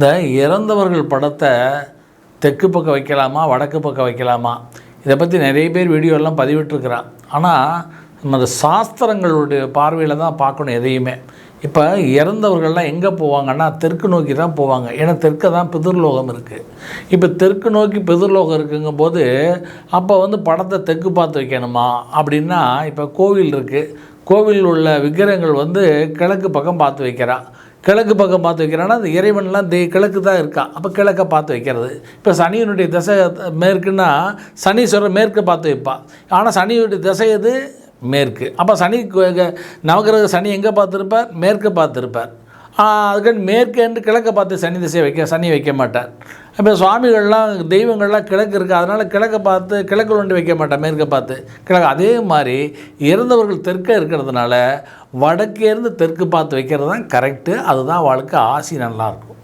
இந்த இறந்தவர்கள் படத்தை தெற்கு பக்கம் வைக்கலாமா வடக்கு பக்கம் வைக்கலாமா? இதை பற்றி நிறைய பேர் வீடியோலாம் பதிவிட்டிருக்கிறான். ஆனால் நம்ம அந்த சாஸ்திரங்களுடைய பார்வையில் தான் பார்க்கணும் எதையுமே. இப்போ இறந்தவர்கள்லாம் எங்கே போவாங்கன்னா தெற்கு நோக்கி தான் போவாங்க. ஏன்னா தெற்க தான் பிதிர்லோகம் இருக்குது இப்போ தெற்கு நோக்கி பிதிர்லோகம் இருக்குங்கும்போது அப்போ வந்து படத்தை தெற்கு பார்த்து வைக்கணுமா? அப்படின்னா இப்போ கோவில் இருக்குது கோவிலில் உள்ள விக்கிரகங்கள் வந்து கிழக்கு பக்கம் பார்த்து வைக்கிறான் கிழக்கு பக்கம் பார்த்து வைக்கிறான்னா அந்த இறைவன்லாம் தே கிழக்கு தான் இருக்கா. அப்போ கிழக்க பார்த்து வைக்கிறது. இப்போ சனியினுடைய திசை மேற்குன்னா சனீஸ்வரர் மேற்கு பார்த்து வைப்பான் ஆனால் சனியுடைய திசை எது? மேற்கு. அப்போ சனி நவகிரக சனி எங்கே பார்த்துருப்பார்? மேற்கு பார்த்துருப்பார். அதுக்கு மேற்கு என்று கிழக்க பார்த்து சனி திசை வைக்க சனி வைக்க மாட்டார். இப்போ சுவாமிகள்லாம் தெய்வங்கள்லாம் கிழக்கு இருக்குது அதனால் கிழக்க பார்த்து கிழக்கு ஒன்று வைக்க மாட்டார் மேற்க பார்த்து. கிழக்கு அதே மாதிரி இறந்தவர்கள் தெற்க இருக்கிறதுனால வடக்கே இருந்து தெற்கு பார்த்து வைக்கிறது தான் கரெக்டு அதுதான் அவளுக்கு ஆசி நல்லாயிருக்கும்